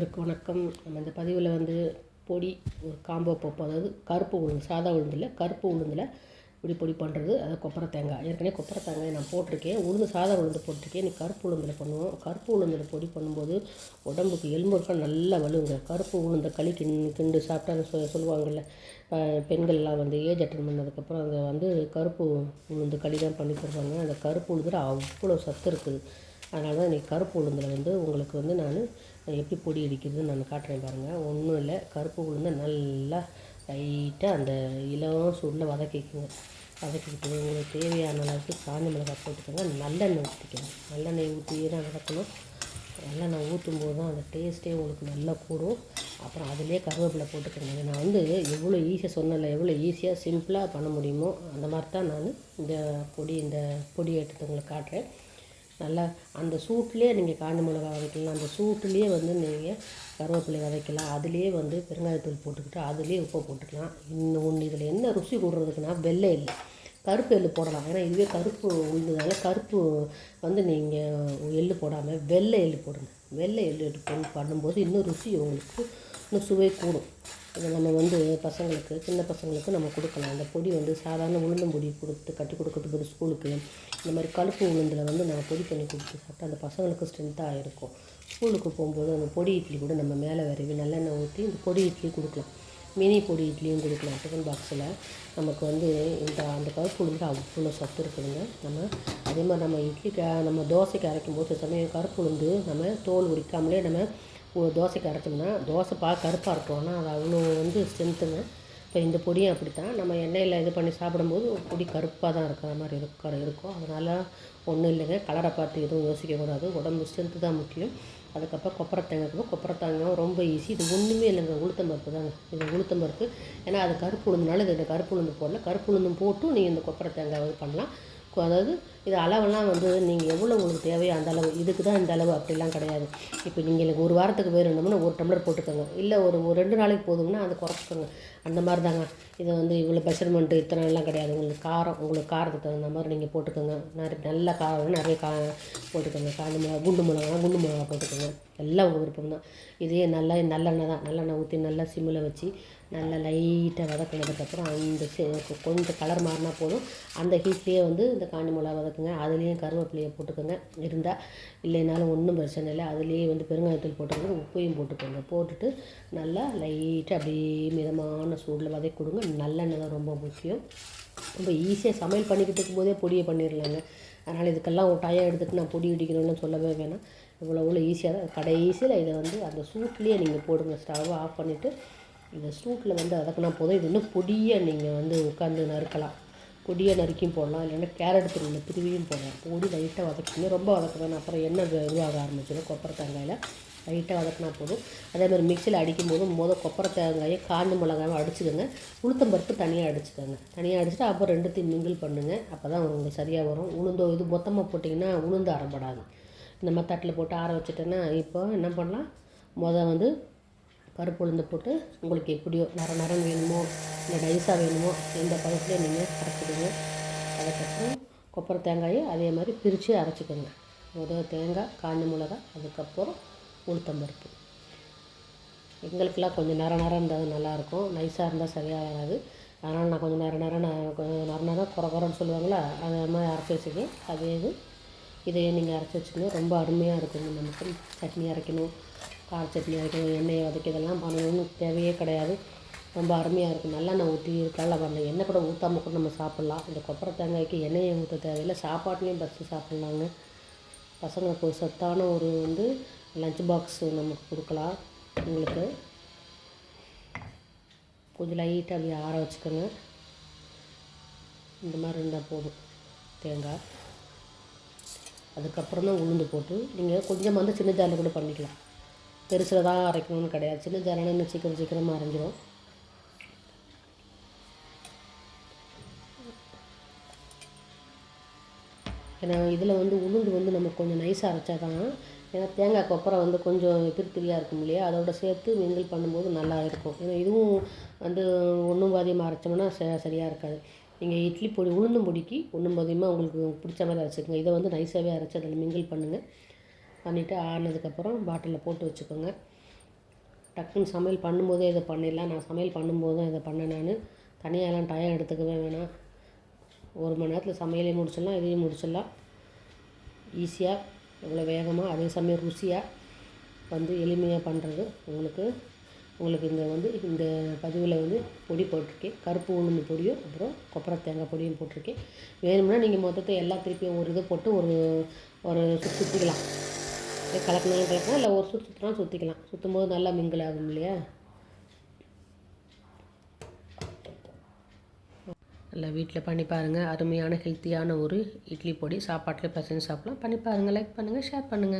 அனைவருக்கும் வணக்கம். நம்ம இந்த பதிவில் வந்து பொடி ஒரு காம்போ பப்பு அதாவது கருப்பு உளுந்து சாதா உளுந்தில் கருப்பு உளுந்தில் இப்படி பொடி பண்ணுறது அது கொப்பரை தேங்காய். ஏற்கனவே கொப்பரை தேங்காய் நான் போட்டிருக்கேன். உளுந்து சாதா உளுந்து போட்டிருக்கேன். நீ கருப்பு உளுந்தில் பண்ணுவோம். கருப்பு உளுந்தில் பொடி பண்ணும்போது உடம்புக்கு எலும்புகள் நல்லா வலுங்க. கருப்பு உளுந்த களி கிண் கிண்டு சாப்பிட்டா சொல்லுவாங்கள்ல பெண்கள்லாம் வந்து ஏஜ் அட்டன் பண்ணதுக்கப்புறம் அதை வந்து கருப்பு உளுந்து களி தான் பண்ணி தருவாங்க. அந்த கருப்பு உளுந்தில் அவ்வளோ சத்து இருக்குது. அதனால தான் இன்றைக்கி கருப்பு உளுந்தில் வந்து உங்களுக்கு வந்து நான் எப்படி பொடி அடிக்கிறதுன்னு நான் காட்டுறேன் பாருங்கள் ஒன்றும் இல்லை கருப்பு உளுந்தை நல்லா லைட்டாக அந்த இளம் சூடில் வதக்கிக்குங்க. வதக்கிக்கிட்டு உங்களுக்கு தேவையான அளவுக்கு காஞ்ச மிளகாய் போட்டுக்கோங்க. நல்லெண்ணெய் ஊற்றிக்கோங்க நல்லெண்ணெய் ஊற்றி தான் வதக்கணும். நல்லெண்ணெய் ஊற்றும் போது தான் அந்த டேஸ்ட்டே உங்களுக்கு நல்லா கூடும். அப்புறம் அதிலே கருவேப்பிலை போட்டுக்கோங்க. நான் வந்து எவ்வளோ ஈஸியாக சொன்னல எவ்வளோ ஈஸியாக சிம்பிளாக பண்ண முடியுமோ அந்த மாதிரி தான் நான் இந்த பொடி இந்த பொடி எடுத்து உங்களுக்கு காட்டுறேன். நல்லா அந்த சூட்லேயே நீங்கள் காஞ்ச மிளகா வதக்கலாம். அந்த சூட்லேயே வந்து நீங்கள் கருவேப்பிலை வதக்கலாம். அதுலேயே வந்து பெருங்காயத்தூள் போட்டுக்கிட்டு அதுலேயே உப்பை போட்டுக்கலாம். இன்னும் ஒன்று இதில் என்ன ருசி கூடுறதுக்குன்னா வெள்ளை எள்ளு. கருப்பு எள்ளு போடலாம். ஏன்னா இதுவே கருப்பு உழுந்ததுனால கருப்பு வந்து நீங்கள் எள்ளு போடாமல் வெள்ளை எள்ளு போடுங்க. வெள்ளை எள்ளு எடுத்து பண்ணும்போது இன்னும் ருசி உங்களுக்கு இன்னும் சுவை கூடும். இதை நம்ம வந்து பசங்களுக்கு சின்ன பசங்களுக்கு நம்ம கொடுக்கலாம். அந்த பொடி வந்து சாதாரண உளுந்தம் பொடி கொடுத்து கட்டி கொடுக்கறதுக்கு ஒரு ஸ்கூலுக்கு இந்த மாதிரி கருப்பு உளுந்தில் வந்து நான் பொடி பண்ணி கொடுத்து சாப்பிட்டா அந்த பசங்களுக்கு ஸ்ட்ரென்த்தாக இருக்கும். ஸ்கூலுக்கு போகும்போது அந்த பொடி இட்லி கூட நம்ம மேலே விரவி நல்லெண்ணெய் ஊற்றி இந்த பொடி இட்லி கொடுக்கலாம். மினி பொடி இட்லியும் கொடுக்கலாம். டிஃபன் பாக்ஸில் நமக்கு வந்து இந்த அந்த கருப்பு உளுந்து அவ்வளோ சத்து இருக்குதுங்க. நம்ம அதே மாதிரி நம்ம இட்லி நம்ம தோசைக்கு அரைக்கும் போது சமயம் கருப்பு உளுந்து நம்ம தோல் உரிக்காமலே நம்ம ஒரு தோசைக்கு அரைச்சோம்னா தோசை பா கருப்பாக இருக்கும். ஆனால் அது அவ்வளோ வந்து ஸ்ட்ரென்த்துங்க இப்போ இந்த பொடியும் அப்படி தான் நம்ம எண்ணெயில் இது பண்ணி சாப்பிடும்போது பொடி கருப்பாக தான் இருக்கிற மாதிரி இருக்கிற இருக்கும். அதனால் ஒன்றும் இல்லைங்க. கலரை பார்த்து எதுவும் யோசிக்கக்கூடாது உடம்பு ஸ்ட்ரென்த்து தான் முக்கியம். அதுக்கப்புறம் கொப்பரை தேங்காய் கொப்பரை தேங்காய் ரொம்ப ஈஸி இது ஒன்றுமே இல்லைங்க. உளுத்தம் பருப்பு தாங்க. இது உளுத்தம் பருப்பு. ஏன்னா அது கருப்பு உளுந்துனால இது கருப்பு உளுந்து போடல. கருப்பு உளுந்தும் போட்டும் நீங்கள் இந்த கொப்பரை தேங்காய் இது பண்ணலாம். அதாவது இது அளவெல்லாம் வந்து நீங்கள் எவ்வளோ உங்களுக்கு தேவையோ அந்த அளவு. இதுக்கு தான் இந்த அளவு. அப்படிலாம் கிடையாது. இப்போ நீங்கள் எனக்கு ஒரு வாரத்துக்கு வேணும்னா ஒரு டம்ளர் போட்டுக்கோங்க. இல்லை ஒரு ஒரு ரெண்டு நாளைக்கு போதும்னா அதை குறைச்சிக்கோங்க. அந்த மாதிரி தாங்க. இது வந்து இவ்வளோ மெஷர்மெண்ட்டு இத்தனை எல்லாம் கிடையாது. உங்களுக்கு காரம் உங்களுக்கு காரத்துக்கு தகுந்த மாதிரி நீங்கள் போட்டுக்கோங்க. நிறைய நல்ல காரம் நிறைய கா போட்டுக்கோங்க. காஞ்ச மிளகா குண்டு மிளகா குண்டு மிளகா போட்டுக்கோங்க. எல்லாம் உங்கள் விருப்பம் தான் இதே நல்லா நல்லெண்ணெய் தான். நல்லெண்ணெய் ஊற்றி நல்லா சிம்மில் வச்சு நல்லா லைட்டாக வதக்கினதுக்கப்புறம் அந்த கொஞ்சம் கலர் மாறினா போதும். அந்த ஹீட்லேயே வந்து இந்த காஞ்சி மிளகா வதக்குங்க. அதுலேயும் கருவேப்பிலையை போட்டுக்கோங்க. இருந்தால் இல்லைனாலும் ஒன்றும் பிரச்சனை இல்லை. அதுலேயே வந்து பெருங்காயத்தூள் போட்டுக்கோங்க. உப்பையும் போட்டுக்கோங்க. போட்டுட்டு நல்லா லைட்டாக அப்படியே மிதமான சூடில் வதக்கி கொடுங்க. நல்லெண்ணெய் தான் ரொம்ப முக்கியம். ரொம்ப ஈஸியாக சமையல் பண்ணிக்கிட்டு இருக்கும்போதே பொடியை பண்ணிடலாங்க அதனால் இதுக்கெல்லாம் ஒரு டயம் எடுத்துட்டு நான் பொடி இடிக்கணும்னு சொல்லவே வேணாம். இவ்வளோ இவ்வளோ ஈஸியாக தான். கடைசியில் இதை வந்து அந்த சூட்லேயே நீங்கள் போடுங்க. ஸ்டவ்வை ஆஃப் பண்ணிவிட்டு இந்த சூட்டில் வந்து வதக்கினா போதும் இது இன்னும் பொடியை நீங்கள் வந்து உட்காந்து நறுக்கலாம். பொடியை நறுக்கியும் போடலாம். இல்லைன்னா கேரட் துருவில் திருவியும் போடலாம். பொடி லைட்டாக வதக்கிங்க. ரொம்ப வதக்க வேணாம் அப்புறம் எண்ணெய் உருவாக ஆரம்பிச்சிடும். கொப்பரை தேங்காயில் லைட்டாக வதக்கினா போதும். அதே மாதிரி மிக்சியில் அடிக்கும் போது மொதல் கொப்பரை தேங்காயை காஞ்ச மிளகாயும் அடிச்சுக்கோங்க. உளுத்தம்பருப்பு தனியாக அடிச்சுக்கோங்க. தனியாக அடிச்சுட்டு அப்புறம் ரெண்டுத்தையும் மிங்கிள் பண்ணுங்கள் அப்போ தான் உங்களுக்கு சரியாக வரும். உளுந்தோ இது மொத்தமாக போட்டிங்கன்னா உளுந்து அறப்படாது. இந்த மாதிரி தட்டில் போட்டு ஆற வச்சுட்டேன்னா இப்போ என்ன பண்ணலாம்? மொதல் வந்து பருப்பு உளுந்து போட்டு உங்களுக்கு எப்படியோ நர நரம் வேணுமோ இல்லை நைஸாக வேணுமோ எந்த பதத்துலேயே நீங்கள் அரைச்சிடுங்க அதுக்கப்புறம் கொப்பரை தேங்காயை அதே மாதிரி பிரித்து அரைச்சிக்கோங்க. முதல் தேங்காய் காஞ்ச மிளகா அதுக்கப்புறம் உளுத்தம்பருப்பு. எங்களுக்கெல்லாம் கொஞ்சம் நேரம் நேரம் இருந்தால் நல்லாயிருக்கும் நைஸாக இருந்தால் சரியாக வராது. அதனால் நான் கொஞ்சம் நேரம் நேரம் நான் கொஞ்சம் நர நேரம் குறை குறைன்னு சொல்லுவாங்களா? அது மாதிரி அரைச்சி வச்சுக்கேன் அதே இது இதையே நீங்கள் அரைச்சி வச்சுக்கணும். ரொம்ப அருமையாக இருக்கும். நமக்கு சட்னி அரைக்கணும் கார சட்னி அரைக்கணும் எண்ணெயை வதக்கி இதெல்லாம் பண்ணணும்னு தேவையே கிடையாது. ரொம்ப அருமையாக இருக்கும். நல்லா நான் ஊற்றி கடலை பண்ண எண்ணெய் கூட ஊற்றாம கூட நம்ம சாப்பிட்லாம். இந்த கொப்பரை தேங்காய்க்கு எண்ணெயை ஊற்ற தேவையில்லை. சாப்பாட்லேயும் பஸ்ட்டு சாப்பிட்லாங்க. பசங்களுக்கு ஒரு சத்தான ஒரு வந்து லஞ்ச் பாக்ஸு நமக்கு கொடுக்கலாம். உங்களுக்கு கொஞ்சம் லைட்டாக அப்படியே ஆற வச்சுக்கோங்க. இந்த மாதிரி இருந்தால் போதும் தேங்காய். அதுக்கப்புறம் தான் உளுந்து போட்டு நீங்கள் கொஞ்சமாக வந்து சின்ன ஜாரில் கூட பண்ணிக்கலாம். பெருசில் தான் அரைக்கணும்னு கிடையாது. சின்ன ஜாரில் இன்னும் சீக்கிரம் சீக்கிரமாக அரைஞ்சிரும். ஏன்னா இதில் வந்து உளுந்து வந்து நம்ம கொஞ்சம் நைஸாக அரைச்சா தான் ஏன்னா தேங்காய் கொப்பரை வந்து கொஞ்சம் பிரித்திரியாக இருக்கும் இல்லையா? அதோட சேர்த்து மிங்கிள் பண்ணும்போது நல்லா இருக்கும். ஏன்னா இதுவும் வந்து ஒன்றும் பாதியமாக அரைச்சோம்னா ச சரியாக இருக்காது. நீங்கள் இட்லி பொடி உளுந்தும் பொடிக்கு ஒன்றும் பாதியமாக உங்களுக்கு பிடிச்ச மாதிரி அரைச்சிக்கோங்க. இதை வந்து நைஸாகவே அரைச்சி அதில் மிங்கிள் பண்ணுங்கள் பண்ணிவிட்டு ஆடினதுக்கப்புறம் பாட்டிலில் போட்டு வச்சுக்கோங்க. டக்குன்னு சமையல் பண்ணும்போதே இதை பண்ணிடலாம். நான் சமையல் பண்ணும்போது தான் இதை பண்ணேன் நான். தனியாகலாம் டயம் எடுத்துக்கவே வேணாம். ஒரு மணி நேரத்தில் சமையலையும் முடிச்சிடலாம் இதையும் முடிச்சிடலாம். ஈஸியாக இவ்வளோ வேகமாக அதே சமயம் ருசியாக வந்து எளிமையாக பண்ணுறது உங்களுக்கு உங்களுக்கு இந்த வந்து இந்த பதிவில் வந்து பொடி போட்டிருக்கேன். கருப்பு உளுந்து பொடியும் அப்புறம் கொப்பரை தேங்காய் பொடியும் போட்டிருக்கேன். வேணும்னா நீங்கள் மொத்தத்தை எல்லாம் திருப்பி ஒரு இது போட்டு ஒரு ஒரு சுற்றிக்கலாம் கலக்கணும் கலக்கலாம் இல்லை ஒரு சுற்று சுற்றிக்கலாம் சுற்றும் போது நல்லா மிங்கிள் ஆகும் இல்லையா? நல்லா வீட்டில் பண்ணி பாருங்கள் அருமையான ஹெல்த்தியான ஒரு இட்லி பொடி. சாப்பாட்டில் பசங்க சாப்பிட்லாம். பண்ணி பாருங்கள் லைக் பண்ணுங்கள் ஷேர் பண்ணுங்கள்